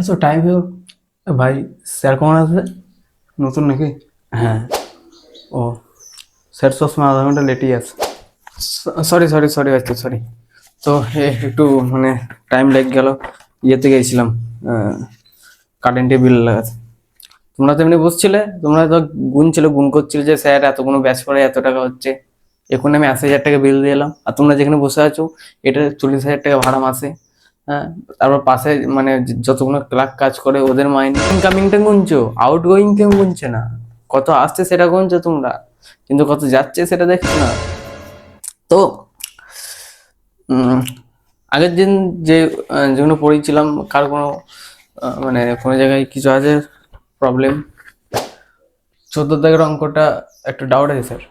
এত টাইম হয়ে ভাই স্যার কখন আসবে? নতুন নাকি? হ্যাঁ। ও স্যার সবসময় আধা ঘণ্টা লেটেই আছে। সরি সরি সরি আচ্ছা সরি তো একটু মানে টাইম লেগে গেল। ইয়েতে গেছিলাম কারেন্টে বিল লাগাতে। তোমরা তো এমনি বসছিলে তোমরা তো গুনছিলে গুণ করছিলে যে স্যার এতগুলো ব্যাচ করে এত টাকা হচ্ছে। এখন আমি আশি হাজার টাকা বিল দিয়ে এলাম। আর তোমরা যেখানে বসে আছো, এটা চল্লিশ হাজার টাকা ভাড়া মাসে। হ্যাঁ তারপর পাশে মানে যতগুলো ক্লার্ক কাজ করে, ওদের মাইন্ড ইনকামিংটা গুনছো আউট গোয়িং কেউ গুনছে না। কত আসছে সেটা গুনছো তোমরা। কিন্তু কত যাচ্ছে সেটা দেখছ না। তো আগের দিন যে যেগুলো পড়েছিলাম, কার কোনো মানে কোনো জায়গায় কিছু আছে প্রবলেম চোদ্দ তারিখের অঙ্কটা একটু ডাউট আছে স্যার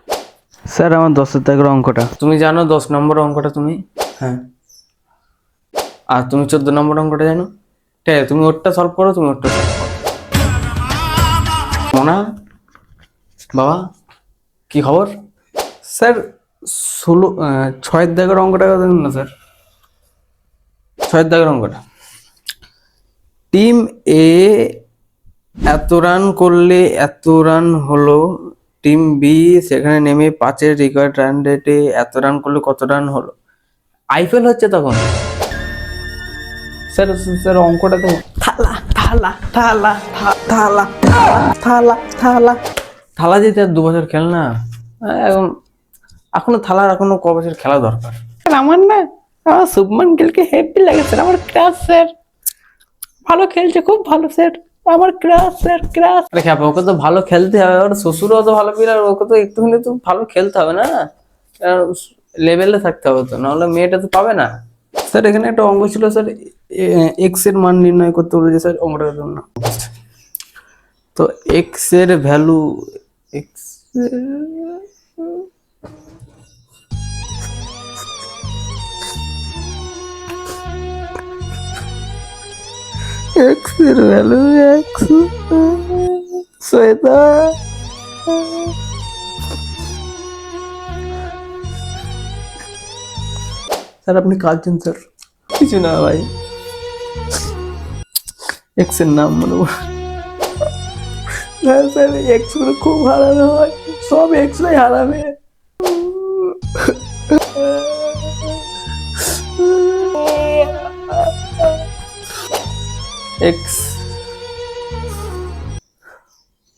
স্যার, আমার দশের দাগের অঙ্কটা। তুমি জানো দশ নম্বর অঙ্কটা তুমি? হ্যাঁ। আর তুমি চোদ্দ নম্বর অঙ্কটা জানো? ঠিক আছে, তুমি ওরটা সলভ করো, তুমি ওরটা সলভ করো। মোনা? বাবা? কি খবর? স্যার, ষোলো ছয়ের দাগের অঙ্কটা দেখুন না, স্যার। ছয়ের দাগের অঙ্কটা। টিম এ এত রান করলে এত রান হলো টিম বি সেখানে নেমে পাঁচের রেকর্ড রান রেটে এত রান করলে কত রান হলো? আইপিএল হচ্ছে তখন। স্যার স্যার অঙ্কটা তো থালা থালা থালা থালা থালা থালা। থালা যেতে আর দু বছর খেল না। এখন এখনও থালার এখনও ক বছর খেলা দরকার? আমার না আমার শুভমান গিলকে হেভি লাগে স্যার। আমার ক্রাশ স্যার ভালো খেলছে খুব ভালো স্যার। আমার ক্রাশ স্যার ক্রাশ আরে খ্যাপা ওকে তো ভালো খেলতে হবে ওর শ্বশুরও তো ভালো প্লেয়ার ওকে তো একটুখানি তো ভালো খেলতে হবে না? লেভেলে থাকতে হবে তো নাহলে মেয়েটা তো পাবে না। স্যার এখানে একটা অঙ্গ ছিল স্যার এক্সের মান নির্ণয় করতে বলেছে স্যার অঙ্গটার জন্য। তো এক্সের ভ্যালু এক্স এক্সের ভ্যালু এক্স শ্বেতা স্যার আপনি কাঁদছেন স্যার। কিছু না ভাই। এক্সের নাম মনে হ্যাঁ স্যার এক্সগুলো খুব হারানো হয়। সব এক্স রাই হারাবে। Ex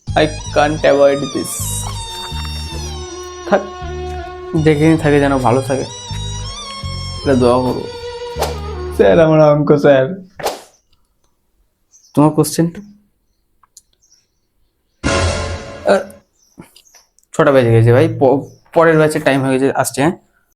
I can't avoid this থাক যেখানে থাকে যেন ভালো থাকে এটা দোয়া করব স্যার আমার অঙ্ক স্যার। তোমার কোশ্চেনটা ছটা বেজে গেছে ভাই পরের ব্যাচের টাইম হয়ে গেছে আসছে হ্যাঁ?